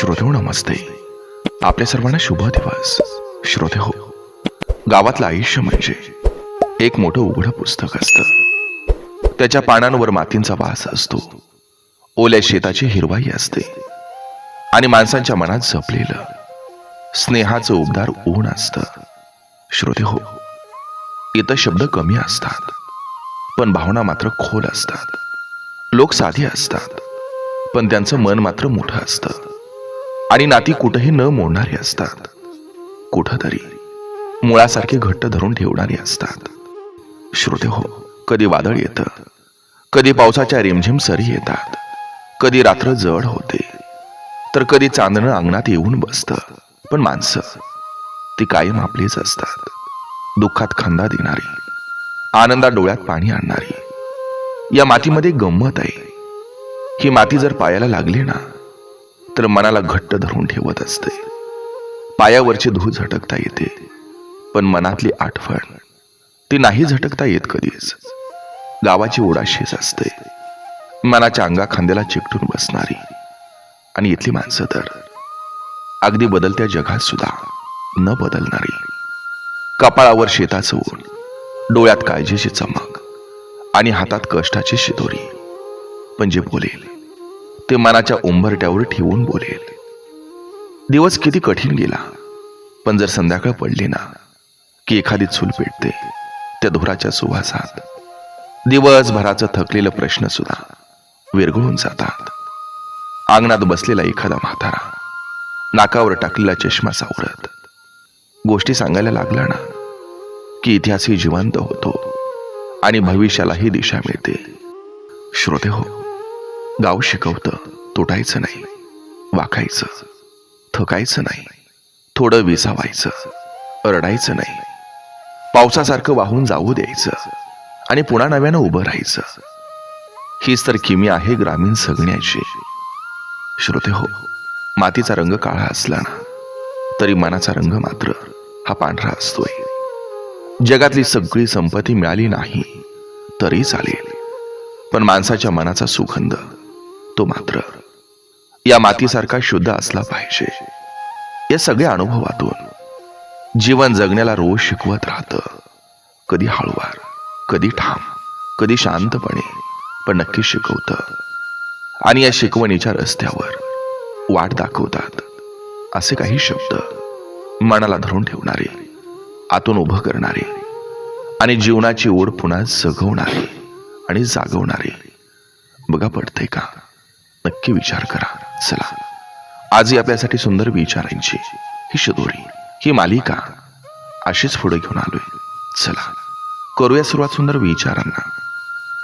श्रोते हो नमस्ते. आपल्या सर्वांना शुभ दिवस. श्रोते हो गावातलं आयुष्य म्हणजे एक मोठं उघडं पुस्तक असतं. त्याच्या पानांवर मातींचा वास असतो. ओल्या शेताची हिरवाई असते. आणि माणसांच्या मनात जपलेलं स्नेहाचं उबदार ऊन असतं. श्रोते हो इथं शब्द कमी असतात. पण भावना मात्र खोल असतात. लोक साधी असतात. पण त्यांचं मन मात्र मोठं असतं. आणि नाती कुठेही न मोडणारी असतात. कुठंतरी मुळासारखे घट्ट धरून ठेवणारी असतात. श्रोते हो कधी वादळ येतं कधी पावसाच्या रिमझिम सरी येतात कधी रात्र जड होते तर कधी चांदणं अंगणात येऊन बसतं पण माणसं ती कायम आपलीच असतात. दुःखात खांदा देणारी आनंदात डोळ्यात पाणी आणणारी या मातीमध्ये गंमत आहे. ही माती जर पायाला लागली ना तर मनाला घट्ट धरून ठेवत असते. पायावरची धूळ झटकता येते पण मनातली आठवण ती नाही झटकता येत कधीच. गावाची ओढाशीच असते. मनाच्या अंगा खांद्याला चिकटून बसणारी. आणि इथली माणसं तर अगदी बदलत्या जगात सुद्धा न बदलणारी. कपाळावर शेताचं ऊन डोळ्यात काळजीची चमक आणि हातात कष्टाची शिदोरी. पण जे बोलेल ते मनाच्या उंबरट्यावर ठेवून बोलेल. दिवस किती कठीण गेला पण जर संध्याकाळ पडली ना की एखादी चूल पेटते त्या धुराच्या सुवासात. दिवसभराचं थकलेलं प्रश्न सुद्धा विरघळून जातात. अंगणात बसलेला एखादा म्हातारा नाकावर टाकलेला चष्मा सावरत गोष्टी सांगायला लागला ना की इतिहासही जिवंत होतो आणि भविष्यालाही दिशा मिळते. श्रोते हो गाव शिकवतं तुटायचं नाही वाकायचं थकायचं नाही थोडं विसावायचं रडायचं नाही. पावसासारखं वाहून जाऊ द्यायचं आणि पुन्हा नव्यानं उभं राहायचं. हीच तर किमी आहे ग्रामीण सगण्याची. श्रोते हो मातीचा रंग काळा असला ना तरी मनाचा रंग मात्र हा पांढरा असतोय. जगातली सगळी संपत्ती मिळाली नाही तरी चालेल. पण माणसाच्या मनाचा सुगंध तो मात्र या मातीसारखा शुद्ध असला पाहिजे. या सगळ्या अनुभवातून जीवन जगण्याला रोज शिकवत राहतं. कधी हळूवार कधी ठाम कधी शांतपणे पण नक्की शिकवतं. आणि या शिकवणीच्या रस्त्यावर वाट दाखवतात असे काही शब्द मनाला धरून ठेवणारे आतून उभं करणारे आणि जीवनाची ओढ पुन्हा जगवणारे आणि जागवणारे. बघा पडतंय का? नक्की विचार करा. चला. आजही आपल्यासाठी सुंदर विचारांची ही शिदोरी ही मालिका अशीच पुढे घेऊन आलोय. चला. करूया सुरुवात सुंदर विचारांना.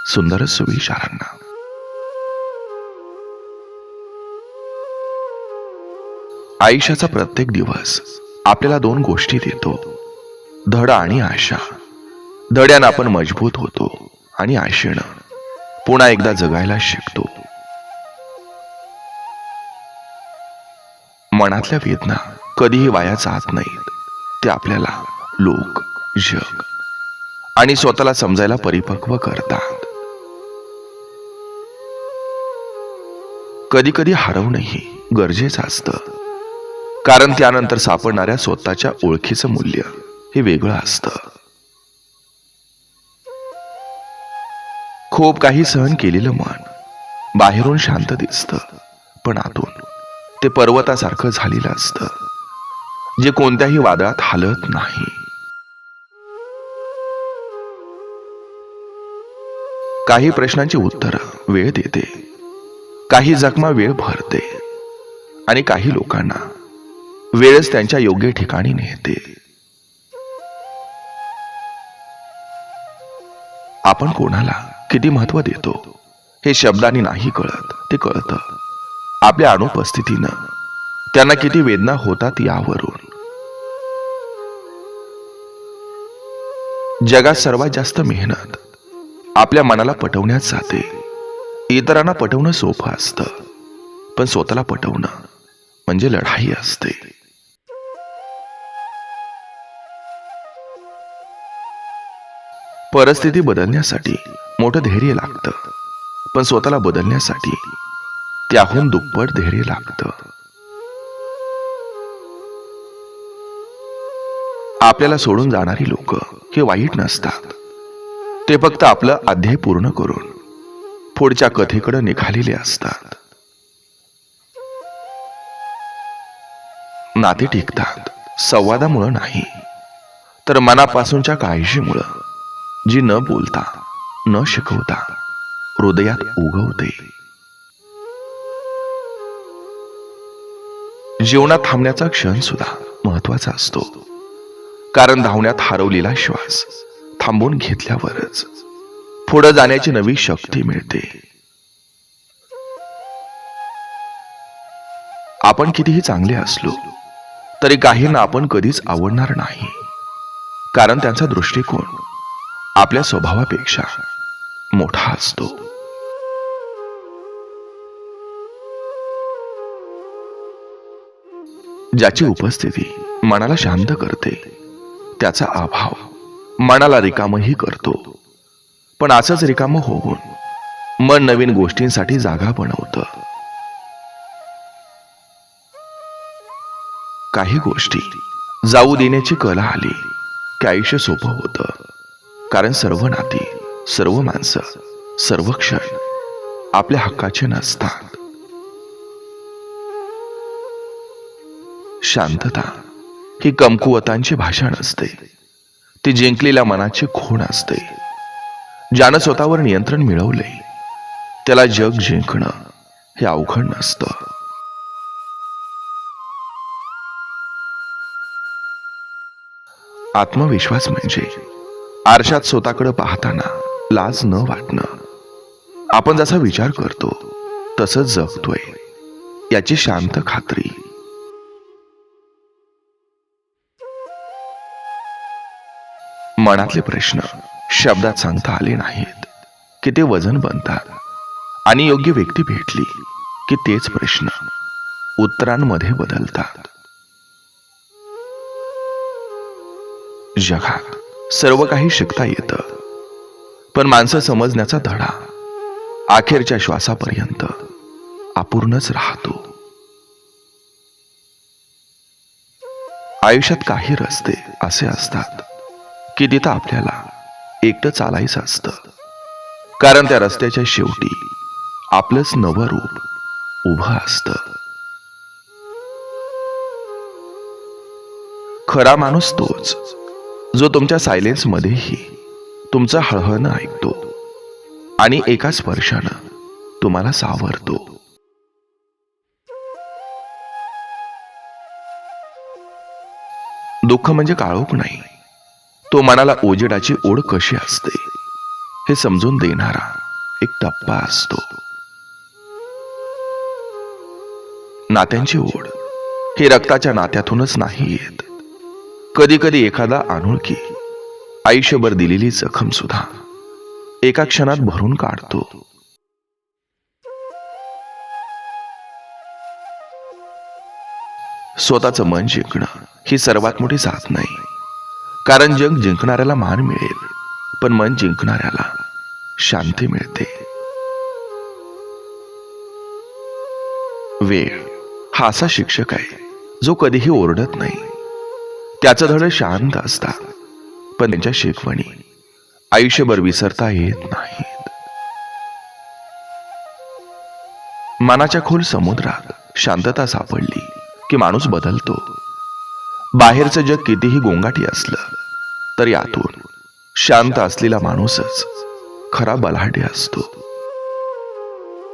सुंदर सुविचारांना आयुष्याचा प्रत्येक दिवस आपल्याला दोन गोष्टी देतो. धड आणि आशा. धड्यानं आपण मजबूत होतो आणि आशेनं पुन्हा एकदा जगायला शिकतो. मनातल्या वेदना कधीही वाया जात नाहीत. ते आपल्याला लोक जग आणि स्वतःला समजायला परिपक्व करतात. कधी कधी हरवणंही गरजेचं असतं. कारण त्यानंतर सापडणाऱ्या स्वतःच्या ओळखीचं मूल्य हे वेगळं असतं. खूप काही सहन केलेलं मन बाहेरून शांत दिसतं पण आतून ते पर्वतासारखं झालेलं असतं जे कोणत्याही वादळात हालत नाही. काही प्रश्नांची उत्तर वेळ देते काही जखमा वेळ भरते आणि काही लोकांना वेळच त्यांच्या योग्य ठिकाणी नेते. आपण कोणाला किती महत्त्व देतो हे शब्दांनी नाही कळत ते कळतं. आपल्या अनुपस्थितीनं. त्यांना किती वेदना होतात यावरून जगात सर्वात जास्त मेहनत आपल्या मनाला पटवण्यात जाते. इतरांना पटवणं सोपं असतं पण स्वतःला पटवणं म्हणजे लढाई असते. परिस्थिती बदलण्यासाठी मोठं धैर्य लागतं पण स्वतःला बदलण्यासाठी त्याहून दुप्पट धैर्य लागतं. आपल्याला सोडून जाणारी लोक हे वाईट नसतात. ते फक्त आपलं अध्याय पूर्ण करून पुढच्या कथेकडे निघालेले असतात. नाते टिकतात संवादामुळं नाही. तर मनापासूनच्या काळजीमुळं जी न बोलता न शिकवता हृदयात उगवते. जीवनात थांबण्याचा क्षण सुद्धा महत्त्वाचा असतो. कारण धावण्यात हरवलेला श्वास थांबून घेतल्यावरच पुढे जाण्याची नवी शक्ती मिळते. आपण कितीही चांगले असलो तरी काहींना आपण कधीच आवडणार नाही. कारण त्यांचा दृष्टिकोन आपल्या स्वभावापेक्षा मोठा असतो. ज्याची उपस्थिती मनाला शांत करते त्याचा अभाव मनाला रिकामही करतो. पण असंच रिकाम होऊन मन नवीन गोष्टींसाठी जागा बनवतं. काही गोष्टी जाऊ देण्याची कला आली की आयुष्य सोपं होतं. कारण सर्व नाती सर्व माणसं सर्व क्षण आपल्या हक्काचे नसतात. शांतता ही कमकुवतांची भाषा नसते. ती जिंकलेल्या मनाची खूण असते. ज्यानं स्वतःवर नियंत्रण मिळवले त्याला जग जिंकणं हे अवघड नसतं. आत्मविश्वास म्हणजे आरशात स्वतःकडे पाहताना लाज न वाटणं. आपण जसा विचार करतो तसंच जगतोय याची शांत खात्री. मनातले प्रश्न शब्दात सांगता आले नाहीत की ते वजन बनतात. आणि योग्य व्यक्ती भेटली की तेच प्रश्न उत्तरांमध्ये बदलतात. जगात सर्व काही शिकता येतं पण माणसं समजण्याचा धडा अखेरच्या श्वासापर्यंत अपूर्णच राहतो. आयुष्यात काही रस्ते असे असतात की तिथं आपल्याला. एकटं चालायचं असतं. कारण त्या रस्त्याच्या शेवटी आपलंच नवं रूप उभं असतं. खरा माणूस तोच जो तुमच्या सायलेन्स मध्येही तुमचं हळहळणं ऐकतो आणि एका स्पर्शानं तुम्हाला सावरतो. दुःख म्हणजे काळोख नाही. तो मनाला ओजेडाची ओढ कशी असते हे समजून देणारा एक टप्पा असतो. नात्यांची ओढ ही रक्ताच्या नात्यातूनच नाही येत. कधी कधी एखादा अनोळखी आयुष्यभर दिलेली जखम सुद्धा एका क्षणात भरून काढतो. स्वतःचं मन जिंकणं ही सर्वात मोठी साथ नाही कारण जग जिंकणाऱ्याला मान मिळेल पण मन जिंकणाऱ्याला शांती मिळते. वेळ हा असा शिक्षक आहे जो कधीही ओरडत नाही. त्याचं धड शांत असतात पण त्यांच्या शिकवणी आयुष्यभर विसरता येत नाहीत. मनाच्या खोल समुद्रात शांतता सापडली की माणूस बदलतो. बाहेरचं जग कितीही गोंगाटी असलं तरी आतून शांत असलेला माणूसच खरा बलाढ्य असतो.